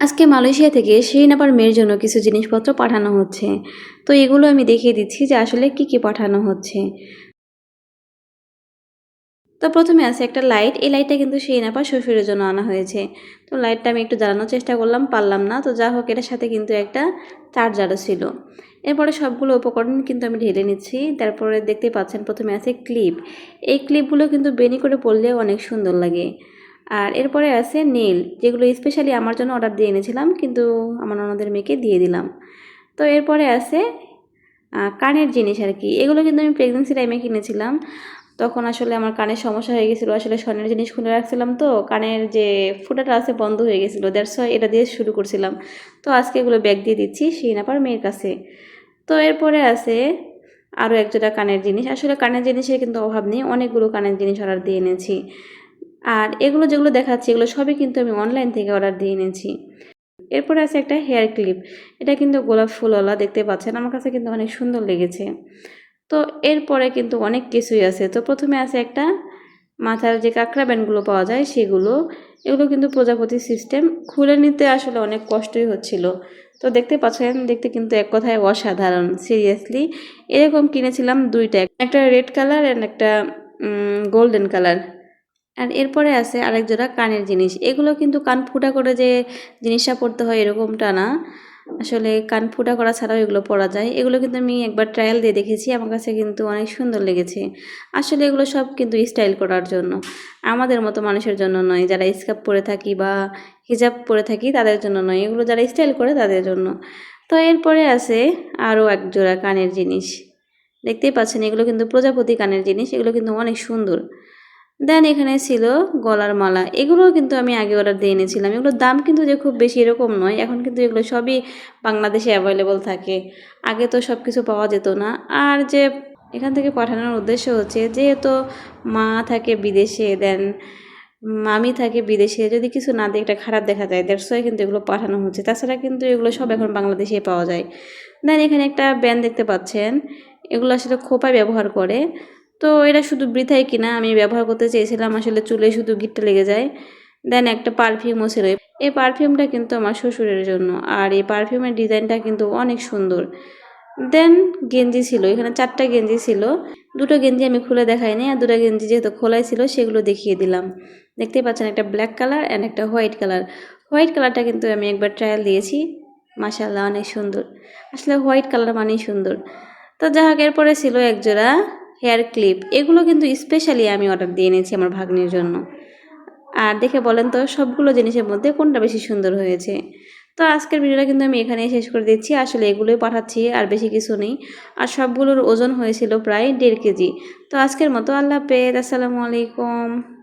আজকে মালয়েশিয়া থেকে শিরিন আপার মেয়ের জন্য কিছু জিনিসপত্র পাঠানো হচ্ছে। তো এগুলো আমি দেখিয়ে দিচ্ছি যে আসলে কি কি পাঠানো হচ্ছে। তো প্রথমে আছে একটা লাইট। এই লাইটটা কিন্তু শিরিন আপার শ্বশুরের জন্য আনা হয়েছে। তো লাইটটা আমি একটু জ্বালানোর চেষ্টা করলাম, পারলাম না। তো যা হোক, এটার সাথে কিন্তু একটা চার্জারও ছিল। এরপরে সবগুলো উপকরণ কিন্তু আমি ঢেলে নিচ্ছি। তারপরে দেখতে পাচ্ছেন, প্রথমে আছে ক্লিপ। এই ক্লিপগুলো কিন্তু বেনি করে পরলে অনেক সুন্দর লাগে। আর এরপরে আছে নীল, যেগুলো স্পেশালি আমার জন্য অর্ডার দিয়ে এনেছিলাম, কিন্তু আমার অন্যদের মেয়েকে দিয়ে দিলাম। তো এরপরে আছে কানের জিনিস আর কি। এগুলো কিন্তু আমি প্রেগনেন্সি টাইমে কিনেছিলাম। তখন আসলে আমার কানের সমস্যা হয়ে গেছিল, আসলে স্বর্ণের জিনিস খুলে রাখছিলাম তো, কানের যে ফুটাটা আছে বন্ধ হয়ে গেছিল দ্যাটস ওয়াই এটা দিয়ে শুরু করছিলাম। তো আজকে এগুলো ব্যাগ দিয়ে দিচ্ছি শিনাপার মেয়ের কাছে। তো এরপরে আছে আরও একজোটা কানের জিনিস। আসলে কানের জিনিসের কিন্তু অভাব নেই, অনেকগুলো কানের জিনিস অর্ডার দিয়ে এনেছি। আর এগুলো যেগুলো দেখাচ্ছি, এগুলো সবই কিন্তু আমি অনলাইন থেকে অর্ডার দিয়ে এনেছি। এরপরে আছে একটা হেয়ার ক্লিপ এটা কিন্তু গোলাপ ফুলওয়ালা, দেখতে পাচ্ছেন? আমার কাছে কিন্তু অনেক সুন্দর লেগেছে। তো এরপরে কিন্তু অনেক কিছুই আছে। তো প্রথমে আছে একটা মাথার যে কাঁকড়া ব্যান্ডগুলো পাওয়া যায়, সেগুলো। এগুলো কিন্তু প্রজাপতি সিস্টেম খুলে নিতে আসলে অনেক কষ্টই হচ্ছিল। তো দেখতে পাচ্ছেন, দেখতে কিন্তু এক কথায় অসাধারণ সিরিয়াসলি এরকম কিনেছিলাম দুইটা, একটা রেড কালার অ্যান্ড একটা গোল্ডেন কালার আর এরপরে আছে আরেক জোড়া কানের জিনিস। এগুলো কিন্তু কান ফুটা করে যে জিনিসটা পড়তে হয় এরকমটা না। আসলে কান ফুটা করা ছাড়াও এগুলো পরা যায়। এগুলো কিন্তু আমি একবার ট্রায়াল দিয়ে দেখেছি। আমার কাছে কিন্তু অনেক সুন্দর লেগেছে। আসলে এগুলো সব কিন্তু স্টাইল করার জন্য। আমাদের মতো মানুষের জন্য নয়। যারা স্কার্ফ পরে থাকি বা হিজাব পরে থাকি, তাদের জন্য নয়। এগুলো যারা স্টাইল করে, তাদের জন্য। তো এরপরে আছে আরও এক জোড়া কানের জিনিস। দেখতেই পাচ্ছেন, এগুলো কিন্তু প্রজাপতি কানের জিনিস। এগুলো কিন্তু অনেক সুন্দর। দেন এখানে ছিল গলার মালা। এগুলোও কিন্তু আমি আগে অর্ডার দিয়ে এনেছিলাম। এগুলোর দাম কিন্তু যে খুব বেশি এরকম নয়। এখন কিন্তু এগুলো সবই বাংলাদেশে অ্যাভেলেবল থাকে। আগে তো সব কিছু পাওয়া যেত না। আর যে এখান থেকে পাঠানোর উদ্দেশ্য হচ্ছে যেহেতু মা থাকে বিদেশে দেন মামি থাকে বিদেশে, যদি কিছু না দিয়ে একটা খারাপ দেখা যায় দেড়শো কিন্তু এগুলো পাঠানো হচ্ছে। তাছাড়া কিন্তু এগুলো সব এখন বাংলাদেশে পাওয়া যায়। দেন এখানে একটা ব্যান্ড দেখতে পাচ্ছেন। এগুলো আসলে খোপায় ব্যবহার করে। তো এটা শুধু বৃথাই কিনা আমি ব্যবহার করতে চেয়েছিলাম, আসলে চুলে শুধু গিটটা লেগে যায়। দেন একটা পারফিউমও ছিল। এই পারফিউমটা কিন্তু আমার শ্বশুরের জন্য, আর এই পারফিউমের ডিজাইনটা কিন্তু অনেক সুন্দর। দেন গেঞ্জি ছিল, এখানে চারটা গেঞ্জি ছিল। দুটো গেঞ্জি আমি খুলে দেখাইনি, আর দুটো গেঞ্জি যেহেতু খোলাই ছিল, সেগুলো দেখিয়ে দিলাম। দেখতেই পাচ্ছেন একটা ব্ল্যাক কালার অ্যান্ড একটা হোয়াইট কালার হোয়াইট কালারটা কিন্তু আমি একবার ট্রায়াল দিয়েছি। মাসাল্লাহ অনেক সুন্দর। আসলে হোয়াইট কালার মানেই সুন্দর। তো যাই হোক এরপরে ছিল একজোড়া হেয়ার ক্লিপ, এগুলো কিন্তু স্পেশালি আমি অর্ডার দিয়ে এনেছি আমার ভাগ্নির জন্য। আর দেখে বলেন তো, সবগুলো জিনিসের মধ্যে কোনটা বেশি সুন্দর হয়েছে। তো আজকের ভিডিওটা কিন্তু আমি এখানেই শেষ করে দিচ্ছি। আসলে এগুলোই পাঠাচ্ছি, আর বেশি কিছু নেই। আর সবগুলোর ওজন হয়েছিল প্রায় দেড় কেজি। তো আজকের মতো আল্লাহ পেদ আসসালামু আলাইকুম।